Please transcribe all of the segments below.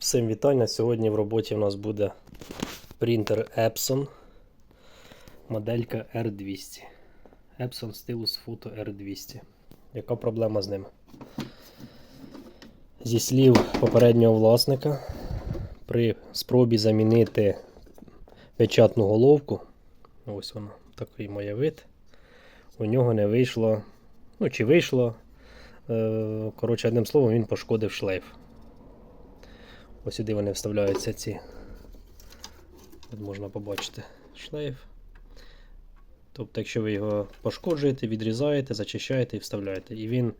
Всім вітання. Сьогодні в роботі у нас буде принтер Epson. Моделька R200. Epson Stylus Photo R200. Яка проблема з ним? Зі слів попереднього власника, при спробі замінити печатну головку, ось вона, такий має вид, у нього не вийшло, ну чи вийшло, е, коротше, одним словом, він пошкодив шлейф. Ось сюди вони вставляються ці. От можна побачити шлейф. Тобто, якщо ви його пошкоджуєте, відрізаєте, зачищаєте і вставляєте. І він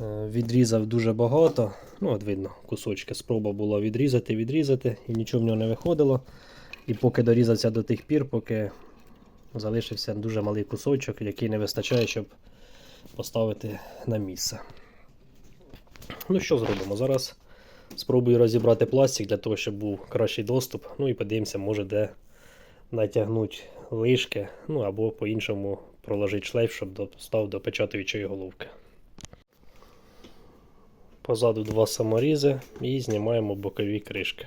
е, відрізав дуже багато. Ну, от видно, кусочки. Спроба була відрізати, відрізати, і нічого в нього не виходило. І поки дорізався до тих пір, поки залишився дуже малий кусочок, який не вистачає, щоб поставити на місце. Ну, що зробимо? Зараз Спробую розібрати пластик для того, щоб був кращий доступ. Ну і подивимося, може де натягнути лишки, ну або по-іншому проложити шлейф, щоб став до печатаючої головки. Позаду два саморізи і знімаємо бокові кришки.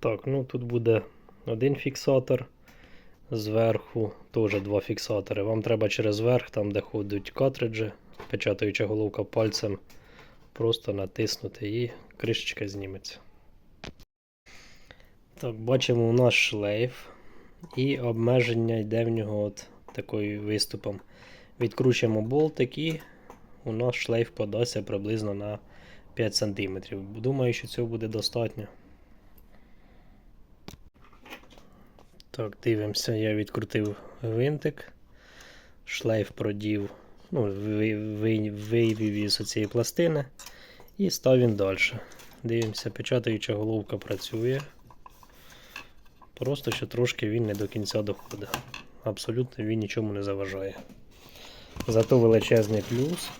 Так, ну тут буде один фіксатор. Зверху теж два фіксатори. Вам треба через верх, там де ходять картриджі, печатаюча головка пальцем, просто натиснути і кришечка зніметься. Так, бачимо у нас шлейф і обмеження йде в нього от такою виступом. Відкручуємо болтик і у нас шлейф подасться приблизно на 5 см. Думаю, що цього буде достатньо. Так, дивимося, я відкрутив гвинтик, шлейф продів, ну, вивів із цієї пластини і став він далі. Дивимося, печатаюча головка працює. Просто що трошки він не до кінця доходить. Абсолютно він нічому не заважає. Зато величезний плюс,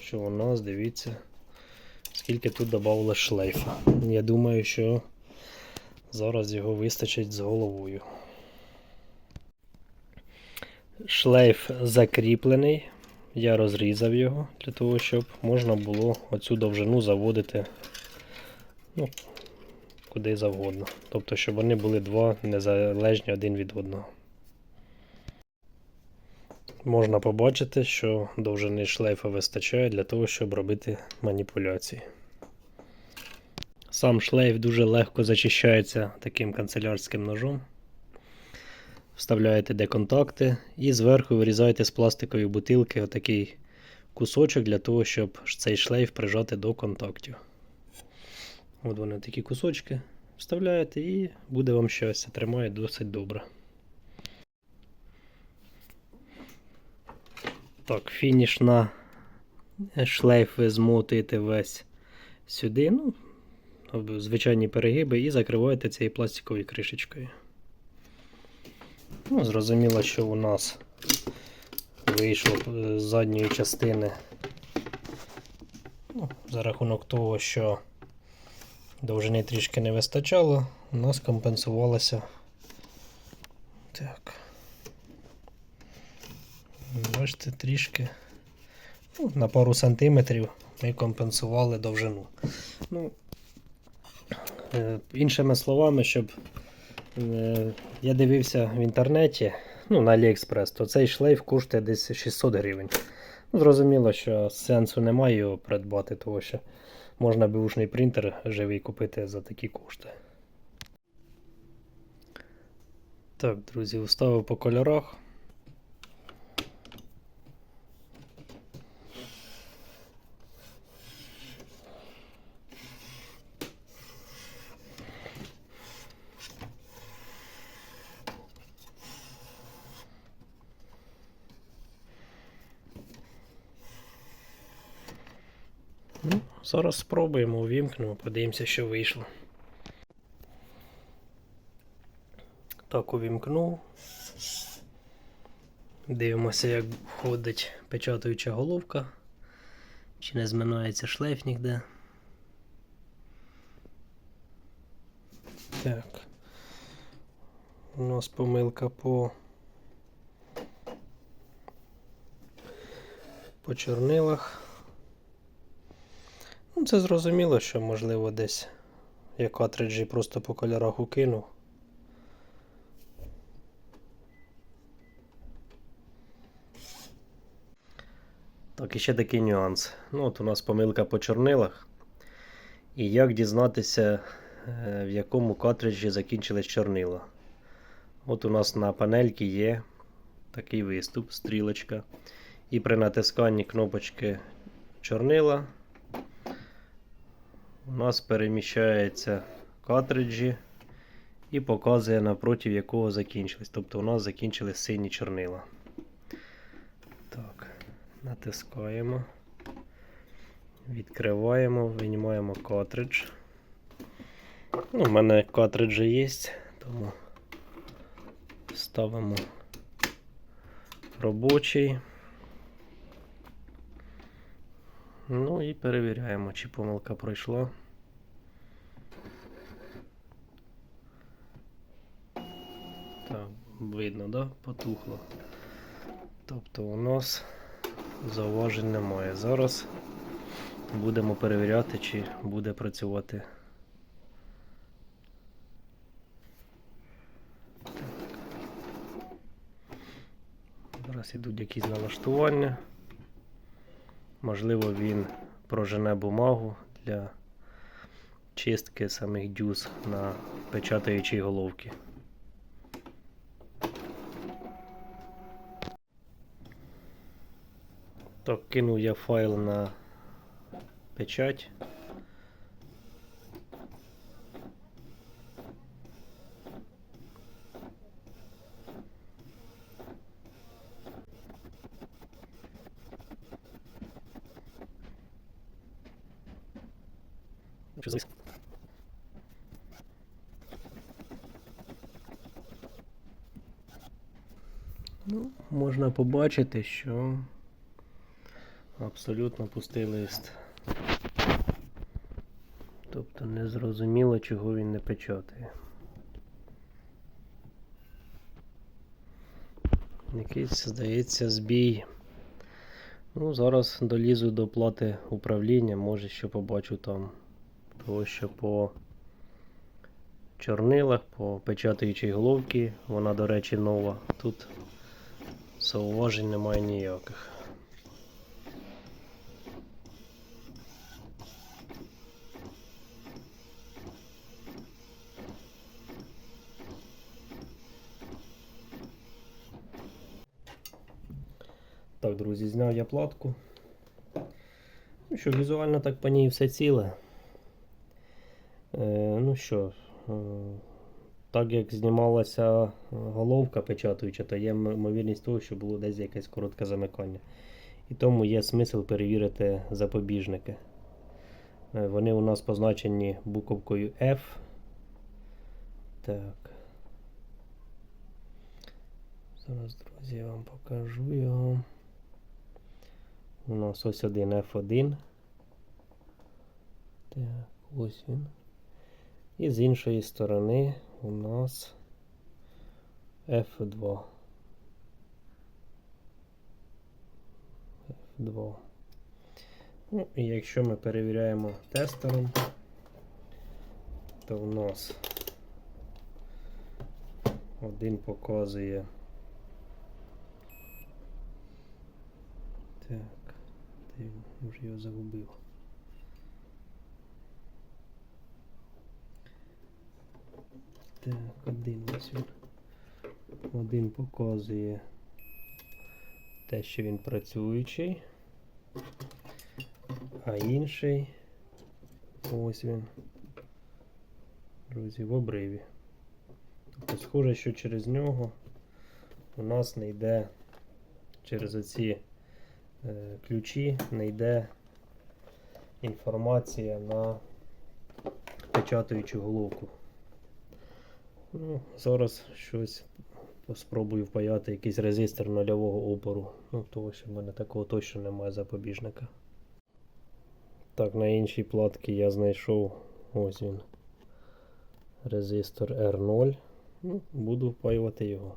що у нас, дивіться, скільки тут додавалось шлейфа. Я думаю, що зараз його вистачить з головою. Шлейф закріплений. Я розрізав його для того, щоб можна було оцю довжину заводити ну, куди завгодно. Тобто, щоб вони були два незалежні один від одного. Можна побачити, що довжини шлейфа вистачає для того, щоб робити маніпуляції. Сам шлейф дуже легко зачищається таким канцелярським ножом. Вставляєте де контакти і зверху вирізаєте з пластикової бутилки отакий кусочок для того, щоб цей шлейф прижати до контактів. От вони такі кусочки. Вставляєте і буде вам щастя. Тримає досить добре. Так, фініш на шлейф ви змотуєте весь сюди. ну, Звичайні перегиби і закриваєте цією пластиковою кришечкою. Ну, Зрозуміло, що у нас вийшло з задньої частини ну, за рахунок того, що довжини трішки не вистачало, у нас компенсувалося так. Бачите, трішки ну, на пару сантиметрів ми компенсували довжину. Ну, е, Іншими словами, щоб Е, я дивився в інтернеті, ну, на AliExpress, то цей шлейф коштує десь 600 гривень. Ну, Зрозуміло, що сенсу немає його придбати, тому що можна бушний принтер живий купити за такі кошти. Так, друзі, уставив по кольорах. Ну, Зараз спробуємо, увімкнемо, подивимося, що вийшло. Так, увімкнув. Дивимося, як входить печатаюча головка. Чи не зминається шлейф ніде. Так. У нас помилка по по чорнилах. Ну, це зрозуміло, що можливо десь я картриджі просто по кольорах укинув. Так, і ще такий нюанс. Ну, от у нас помилка по чорнилах. І як дізнатися, е, в якому картриджі закінчились чорнила. От у нас на панельці є такий виступ, стрілочка. І при натисканні кнопочки чорнила у нас переміщається картриджі і показує напроти якого закінчились. Тобто у нас закінчились сині чорнила. Так, натискаємо. Відкриваємо, винімаємо картридж. Ну, У мене картриджі є, тому ставимо робочий. Ну і перевіряємо, чи помилка пройшла. Так, видно, да? Потухло. Тобто у нас зауважень немає. Зараз будемо перевіряти, чи буде працювати. Зараз ідуть якісь налаштування. Можливо, він прожене бумагу для чистки самих дюз на печатаючій головці. Так, кинув я файл на печать. Що завис? Ну, можна побачити, що абсолютно пустий лист. Тобто не зрозуміло, чого він не печатає. Якийсь, здається, збій. Ну, зараз долізу до плати управління, може ще побачу там. Тому що по чорнилах, по печатаючій головці, вона, до речі, нова. Тут зауважень немає ніяких. Так, друзі, зняв я платку. Ну що, візуально так по ній все ціле. Е, ну що, е, так як знімалася головка печатуюча, то є ймовірність того, що було десь якесь коротке замикання. І тому є смисл перевірити запобіжники. Е, Вони у нас позначені буковкою F. Так. Зараз, друзі, я вам покажу його. У нас ось один F1. Так, ось він. І з іншої сторони у нас F2. F2. Ну, і якщо ми перевіряємо тестером, то у нас один показує. Так? Я вже його загубив. Так, один ось він. Один показує те, що він працюючий, а інший ось він. Друзі, в обриві. Тобто схоже, що через нього у нас не йде через оці е, ключі, не йде інформація на печатаючу головку. Ну, зараз щось спробую впаяти якийсь резистор нульового опору. Ну, Тому що в мене такого точно немає запобіжника. Так, на іншій платці я знайшов ось він. Резистор R0. Ну, буду впаювати його.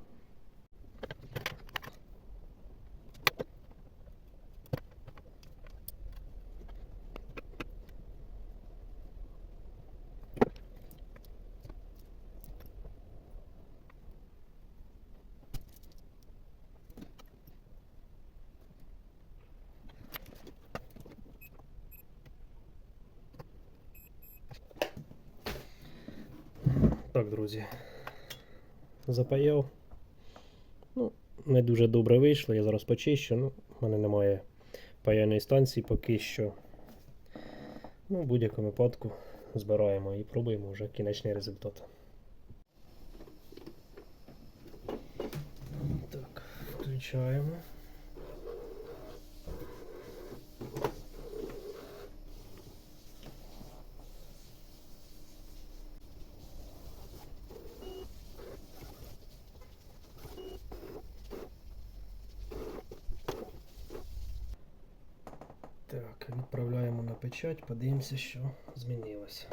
Так, друзі. Запаяв. Ну, не дуже добре вийшло, я зараз почищу. Ну, в мене немає паяльної станції поки що. Ну, в будь-якому випадку збираємо і пробуємо вже кінечний результат. Так, включаємо. Так, відправляємо на печать, подивимося, що змінилося.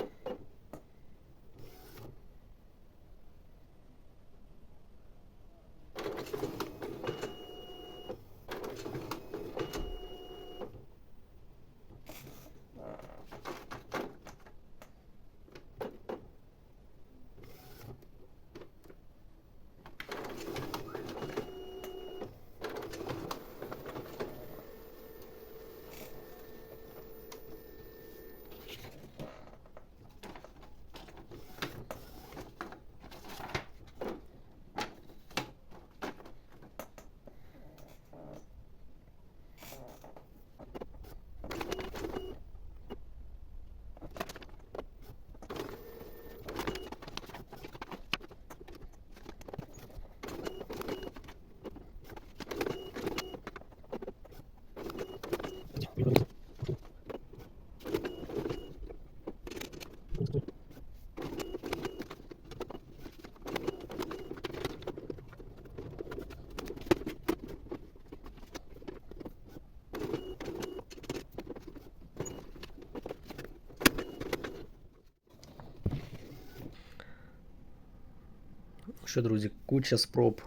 Що, друзі, куча спроб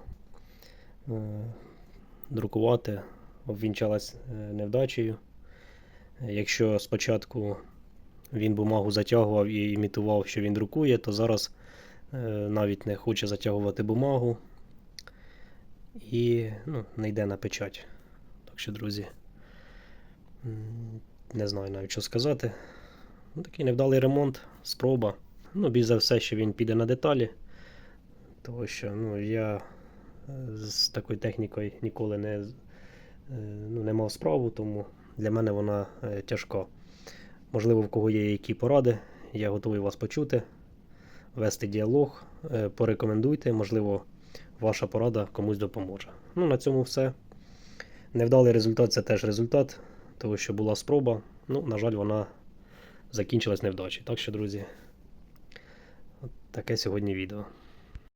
е, друкувати обвінчалась е, невдачею. Е, Якщо спочатку він бумагу затягував і імітував, що він друкує, то зараз навіть не хоче затягувати бумагу і ну, не йде на печать. Так що, друзі, не знаю навіть що сказати. Ну, такий невдалий ремонт, спроба. Ну, більш за все, що він піде на деталі. Тому що ну, я е, з такою технікою ніколи не, е, ну, не мав справу, тому для мене вона е, тяжка. Можливо, в кого є які поради, я готовий вас почути, вести діалог, порекомендуйте, можливо, ваша порада комусь допоможе. Ну, на цьому все. Невдалий результат це теж результат, тому що була спроба. Ну, на жаль, вона закінчилась невдачі. Так що, друзі, от таке сьогодні відео.